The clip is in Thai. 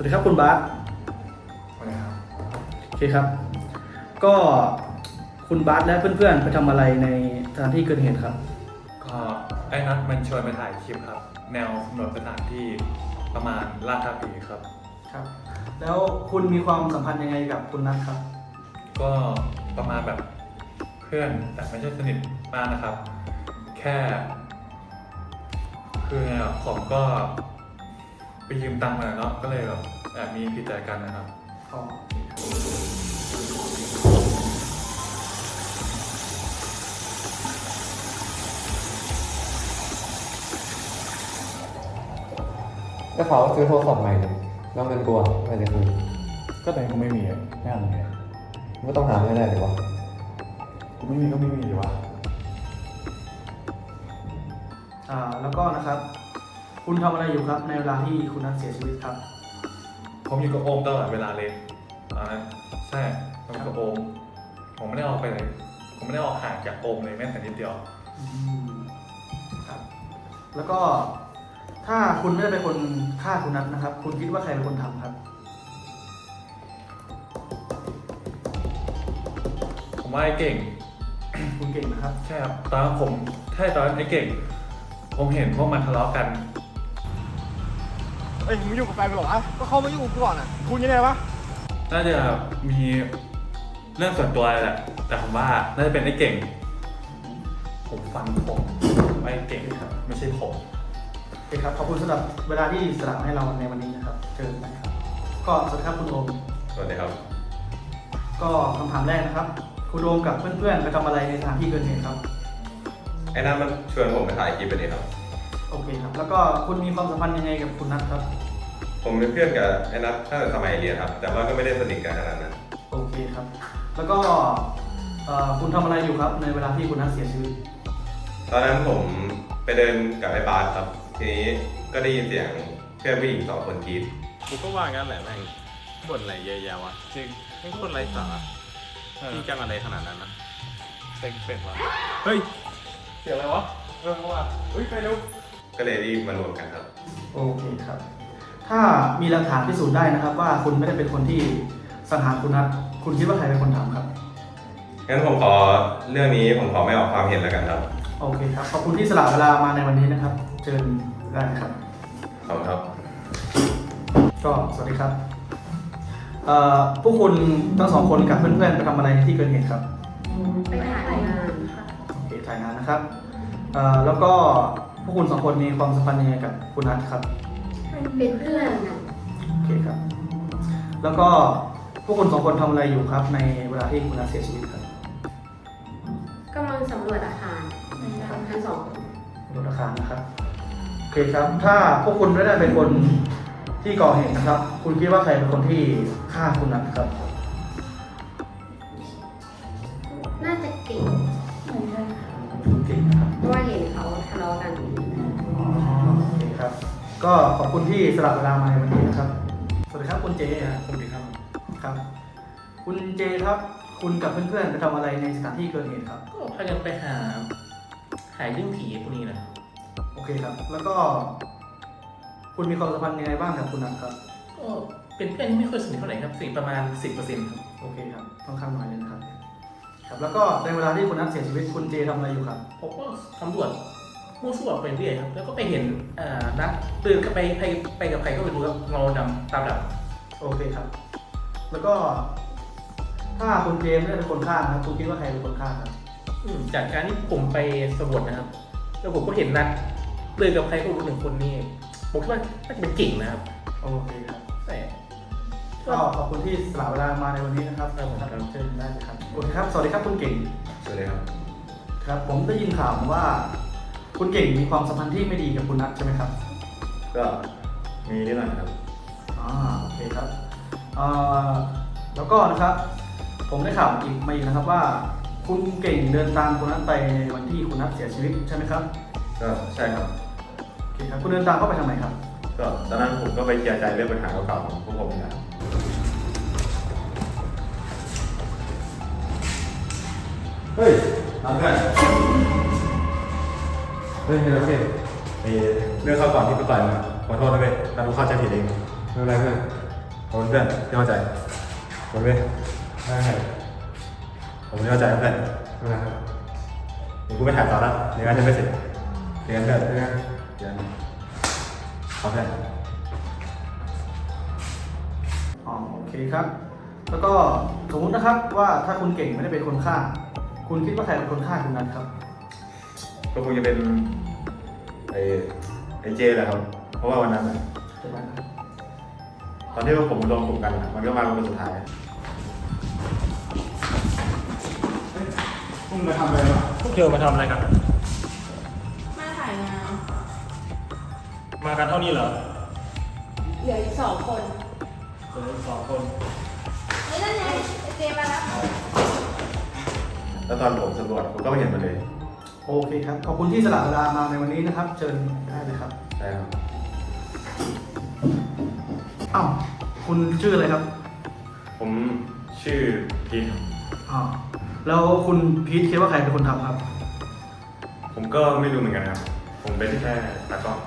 วัสดีครับคุณบาสสวัสดีครับโอเคครับ ก็คุณบาสและเพื่อนๆ ไปทำอะไรในสถานที่เกิดเหตุครับ ก็ไอ้นัทมันชวนไปถ่ายคลิปครับ แนวกำหนดสถานที่ประมาณลาดท่าผีครับ ครับ แล้วคุณมีความสัมพันธ์ยังไงกับคุณนัทครับ ก็ประมาณแบบเพื่อนแต่ไม่ใช่สนิทมากนะครับ แค่ คือไงอะผมก็ ไปยืมตังค์มาเนาะก็เลยแบบแอบมีผิดใจกันนะครับ อ๋อโอเคครับแล้วเขาซื้อโทรศัพท์ใหม่เลยแล้วเงินกลัวไม่จะคืนก็ตอนนี้กูไม่มีอะไม่เอาไงก็ต้องหาให้ได้เลยวะกูไม่มีก็ไม่มีดีวะ อ่าแล้วก็นะครับ คุณทำอะไรอยู่ครับในเวลาที่คุณนัทเสียชีวิตครับ ผมอยู่กับโอมตลอดเวลาเลยตอนนั้นใช่ผมอยู่กับโอม ผมไม่ได้ออกไปไหน ผมไม่ได้ออกห่างจากโอมเลยแม้แต่นิดเดียว อืมครับ แล้วก็ถ้าคุณไม่ได้เป็นคนฆ่าคุณนัทนะครับ คุณคิดว่าใครเป็นคนทำครับ ผมว่าไอ้เก่ง คุณเก่งนะครับ ใช่ครับตอนนั้นผมใช่ตอนนั้นไอ้เก่ง ผมเห็นพวกมันทะเลาะกัน เอ้ยมึงยุ่งกับแฟนมึงเหรอวะก็เขามายุ่งกับกูก่อนอะกูยังไงวะน่าจะมีเรื่องส่วนตัวอะไรแหละ แต่ผมว่าน่าจะเป็นไอ้เก่ง ผมฟันผมไอ้เก่งครับ ไม่ใช่ผม โอเคครับ ขอบคุณสำหรับเวลาที่สละให้เราในวันนี้นะครับเชิญนะครับ ก็สวัสดีครับคุณโอม สวัสดีครับ ก็คำถามแรกนะครับ คุณโอมกับเพื่อนๆไปทำอะไรในสถานที่เกิดเหตุครับ ไอ้นั่นมันชวนผมไปถ่ายคลิปไปเลยครับ โอเคครับ แล้วก็คุณมีความสัมพันธ์ยังไงกับคุณนัทครับ ผมเป็นเพื่อนกับไอ้นัทตั้งแต่สมัยเรียนครับ แต่ว่าก็ไม่ได้สนิทกันขนาดนั้น โอเคครับ แล้วก็เอ่อคุณทำอะไรอยู่ครับ ในเวลาที่คุณนัทเสียชีวิต ตอนนั้นผมไปเดินกับไอ้บาสครับ ทีนี้ก็ได้ยินเสียงเพื่อนผู้หญิงสองคนกรีดกูก็ว่างั้นแหละแม่งบ่นอะไรเยอะแยะวะจริงแม่งคนไรสาระพี่กันอะไรขนาดนั้นนะเซ็งเป็ดวะเฮ้ย เสียงอะไรวะ เออว่าเฮ้ยไปเร็ว ก็เลยรีบมารวมกันครับ โอเคครับ ถ้ามีหลักฐานพิสูจน์ได้นะครับ ว่าคุณไม่ได้เป็นคนที่สังหารคุณนัทคุณคิดว่าใครเป็นคนทำครับ งั้นผมขอเรื่องนี้ผมขอไม่ออกความเห็นแล้วกันครับ โอเคครับ ขอบคุณที่สละเวลามาในวันนี้นะครับ เชิญได้นะครับ ขอบคุณครับ ก็สวัสดีครับเอ่อพวกคุณทั้งสองคนกับเพื่อนๆไปทำอะไรในที่เกิดเหตุครับ ไปถ่ายงานค่ะโอเคถ่ายงานนะครับเอ่อแล้วก็พ วกคุณสองคนมีความสัมพันธ์ยังไงกับคุณนัทครับ เป็นเพื่อนกันโอเคครับ แล้วก็พวกคุณสองคนทำอะไรอยู่ครับ ในเวลาที่คุณนัทเสียชีวิตครับกำลังสำรวจอาคารทั้งสองคนรถอาคารนะครับโอเคครับ ถ้าพวกคุณไม่ได้เป็นคนที่ก่อเหตุนะครับ คุณคิดว่าใครเป็นคนที่ฆ่าคุณนัทครับ น่าจะเก่ง ก็ขอบคุณที่สละเวลามาในวันนี้นะครับ สวัสดีครับคุณเจครับสวัสดีครับครับ คุณเจครับคุณกับเพื่อนๆไปทำอะไรในสถานที่เกิดเหตุครับ ก็พากันไปหา หายเรื่องผีพวกนี้นะโอเคครับ แล้วก็ คุณมีความสัมพันธ์ยังไงบ้างกับคุณนัทครับ ก็เป็นเพื่อนที่ไม่ค่อยสนิทเท่าไหร่ครับสนิทประมาณ 10%ครับโอเคครับค่อนข้างน้อยเลยนะครับ ครับ แล้วก็ในเวลาที่คุณนัทเสียชีวิตคุณเจทำอะไรอยู่ครับผมก็สำรวจ มั่วซั่วไปเรื่อยครับ แล้วก็ไปเห็นอ่านัดเดินกับไปไปไปกับใครก็ไม่รู้ครับเงาดำตามดโอเคครับ แล้วก็ ถ้าคุณเจไม่ได้เป็นคนฆ่านะครับคุณคิดว่าใครเป็นคนฆ่าครับำอืมจากการที่ผมไปสำรวจนะครับ แล้วผมก็เห็นนัดเดินกับใครก็ไม่รู้หนึ่งคนนี่ผมคิดว่าน่าจะเป็นเก่งนะครับ โอเคครับแต่ก็ขอบคุณที่สละเวลามาในวันนี้นะครับครับผมครับเชิญได้เลยครับโอเคครับ สวัสดีครับคุณเก่งสวัสดีครับ ครับ ผมได้ยินข่าวมาว่า คุณเก่งมีความสัมพันธ์ที่ไม่ดีกับคุณนัทใช่ไหมครับก็มีนิดหน่อยครับ อ่าโอเคครับเอ่อแล้วก็นะครับ ผมได้ข่าวอีกมาอีกนะครับว่า คุณเก่งเดินตามคุณนัทไปในวันที่คุณนัทเสียชีวิตใช่ไหมครับก็ใช่ครับ โอเคครับคุณเดินตามเข้าไปทำไมครับ ก็ตอนนั้นผมก็ไปเคลียร์ใจเรื่องปัญหาเก่าๆของพวกผมนี่แหละเฮ้ยทำเพื่อน เฮ้ยโอเคไอ้เรื่องข้าวก่อนที่กูต่อยมึงอะขอโทษนะเว้ยแต่กูเข้าใจผิดเองไม่เป็นไรเพื่อนขอบคุณเพื่อนที่เข้าใจขอบคุณเว้ยได้ครับผมไม่เข้าใจเพื่อนนะครับเดี๋ยวกูไปถ่ายต่อแล้วเดี๋ยวงานจะไม่เสร็จเดี๋ยวกันเพื่อนเพื่อนเดี๋ยวกันเอาเพื่อนอ๋อโอเคครับ แล้วก็สมมตินะครับว่าถ้าคุณเก่งไม่ได้เป็นคนฆ่า คุณคิดว่าใครเป็นคนฆ่าคุณนัทครับ ก็คงจะเป็นไอ้ไอ้เจแหละครับ เพราะว่าวันนั้นน่ะเดี๋ยวนะครับตอนที่พวกผมรวมกลุ่มกันน่ะมันก็มาเป็นคนสุดท้ายพวกมึงมาทำอะไรวะพวกเธอมาทำอะไรกัน มาถ่ายงานมากันเท่านี้เหรอเหลืออีกสองคนเหลือสองคน เฮ้ยนั่นไงเจมาแล้ว แล้วตอนผมสำรวจผมก็ไม่เห็นมันเลย โอเคครับ ขอบคุณที่สละเวลามาในวันนี้นะครับ เชิญได้เลยครับใช่ครับอ้าวคุณชื่ออะไรครับผมชื่อพีทครับอ๋อแล้วคุณพีทคิดว่าใครเป็นคนทำครับ ผมก็ไม่รู้เหมือนกันครับ ผมเป็นแค่ตากล้อง